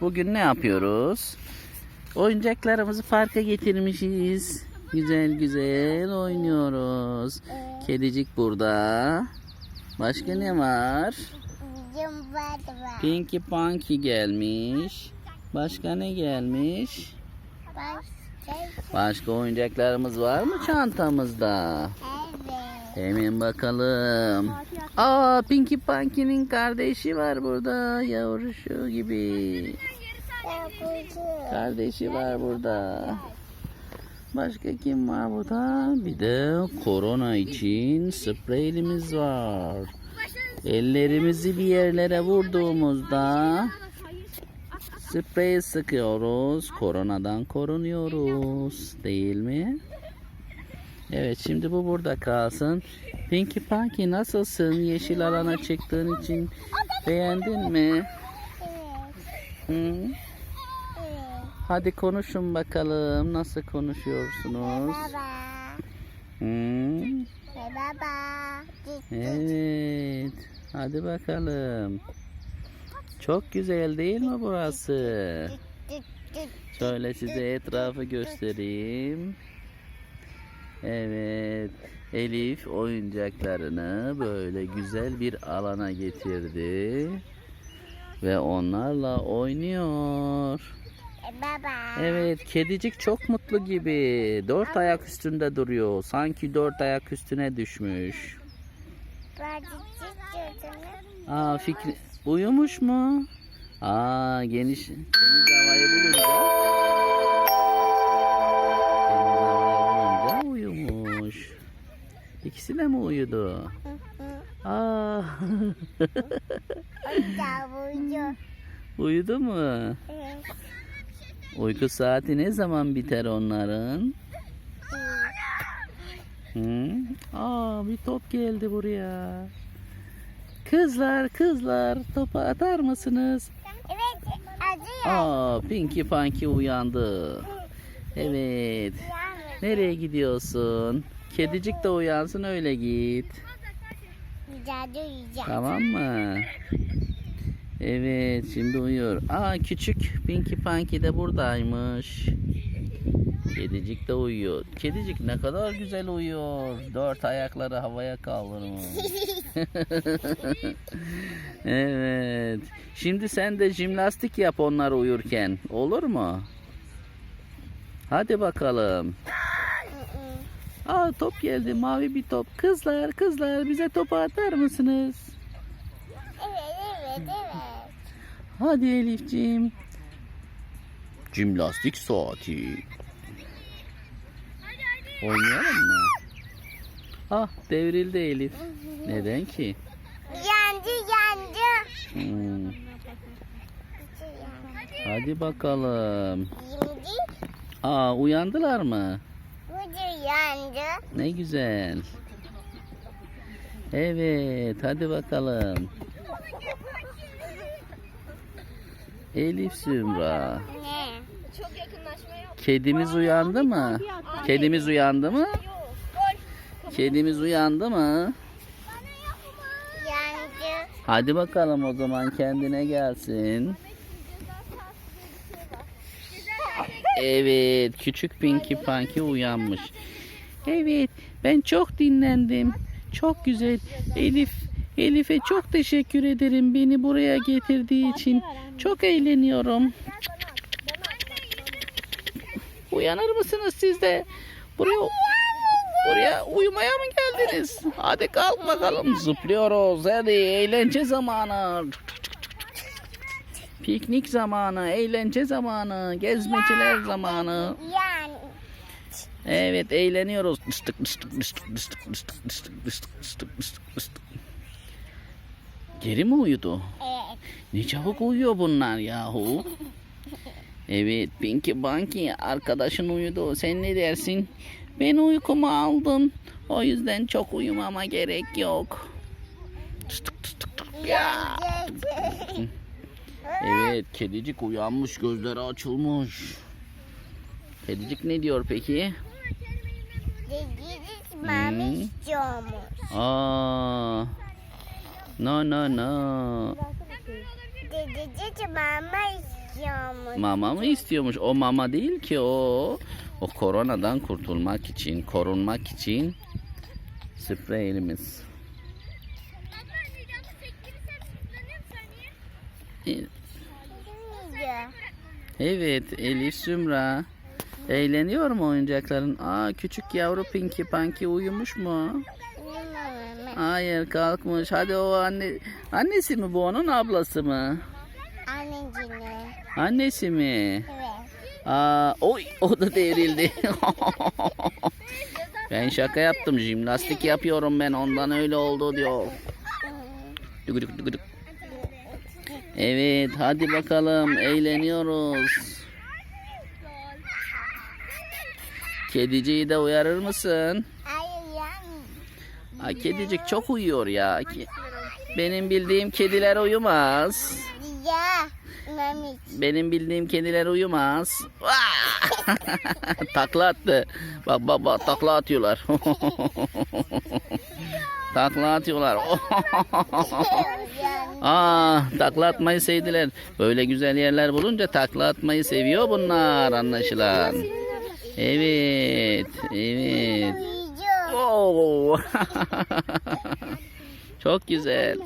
Bugün ne yapıyoruz? Oyuncaklarımızı parka getirmişiz. Güzel güzel oynuyoruz. Kedicik burada. Başka ne var? Pinky Punky gelmiş. Başka ne gelmiş? Başka oyuncaklarımız var mı çantamızda? evet. Hemen bakalım. Aa Pinky Punky'nin kardeşi var burada. Yavruşu gibi. Kardeşi var burada. Başka kim var burada? Bir de korona için spreylimiz var. Ellerimizi bir yerlere vurduğumuzda sprey sıkıyoruz. Koronadan korunuyoruz. Değil mi? Evet şimdi bu burada kalsın. Pinky Punky nasılsın? Yeşil alana çıktığın için beğendin mi? Hı? Hadi konuşun bakalım. Nasıl konuşuyorsunuz? Hı? Evet. Hadi bakalım. Çok güzel değil mi burası? Şöyle size etrafı göstereyim. Evet. Elif oyuncaklarını böyle güzel bir alana getirdi. Ve onlarla oynuyor. E, baba. Evet, kedicik çok mutlu gibi. Dört ayak üstünde duruyor. Sanki dört ayak üstüne düşmüş. Aa fikri uyumuş mu? Aa geniş temiz havayı bulunca İkisi de mi uyudu? Aa buydu. uyudu mu? Uyku saati ne zaman biter onların? Hı? Aa bir top geldi buraya. Kızlar kızlar topu atar mısınız? Evet. Aa Pinky Punky uyandı. Evet. Nereye gidiyorsun? Kedicik de uyansın öyle git. Tamam mı? Evet şimdi uyuyor. Aa küçük Pinky Punky de buradaymış. Kedicik de uyuyor. Kedicik ne kadar güzel uyuyor. Dört ayakları havaya kaldırmış. evet. Şimdi sen de jimnastik yap onlar uyurken. Olur mu? Hadi bakalım. Aa top geldi mavi bir top. Kızlar kızlar bize topu atar mısınız? Evet evet evet. Hadi Elifciğim. Jimnastik saati. Oynayalım mı? Ah devrildi Elif. Neden ki? Yandı yandı. Hmm, hadi bakalım. Aa uyandılar mı? Yandı. Ne güzel. Evet hadi bakalım. Elif Zümra. Ne? Kedimiz uyandı mı? Kedimiz uyandı mı? Kedimiz uyandı mı? Yandı. Hadi bakalım o zaman kendine gelsin. Evet, küçük Pinky Punky uyanmış. Evet, ben çok dinlendim. Çok güzel. Elif, Elif'e çok teşekkür ederim beni buraya getirdiği için. Çok eğleniyorum. Uyanır mısınız siz de? Buraya Buraya uyumaya mı geldiniz? Hadi kalk bakalım. Zıplıyoruz. Hadi eğlence zamanı. Piknik zamanı, eğlence zamanı, gezmeciler zamanı. Yani. Evet eğleniyoruz. Geri mi uyudu? Evet. Ne çabuk uyuyor bunlar yahu. Evet Pinky Bunky arkadaşın uyudu. Sen ne dersin? Ben uykumu aldım. O yüzden çok uyumama gerek yok. Ya. Evet kedicik uyanmış gözleri açılmış. Kedicik ne diyor peki? Dediniz mami istiyormuş. Aa. No no no. Dediniz mama istiyor. Mama mı istiyormuş? O mama değil ki o. O koronadan kurtulmak için, korunmak için spreyimiz. Evet Elif Sümra. Eğleniyor mu oyuncakların? Aa küçük yavru Pinky Panky uyumuş mu? Hayır kalkmış. Hadi o anne annesi mi bu onun ablası mı? Anneciğine. Annesi mi? Evet. Aa oy o da devrildi. ben şaka yaptım. Jimnastik yapıyorum ben. Ondan öyle oldu diyor. Dıgıdık dıgıdık. Evet hadi bakalım eğleniyoruz. Kediciyi de uyarır mısın? Ay kedicik çok uyuyor ya. Benim bildiğim kediler uyumaz. Ya. Mami. Benim bildiğim kediler uyumaz. Takla attı. Bak bak bak takla atıyorlar. takla atıyorlar. Aa, takla atmayı sevdiler. Böyle güzel yerler bulunca takla atmayı seviyor bunlar anlaşılan. Evet, evet. Oo. Çok güzel.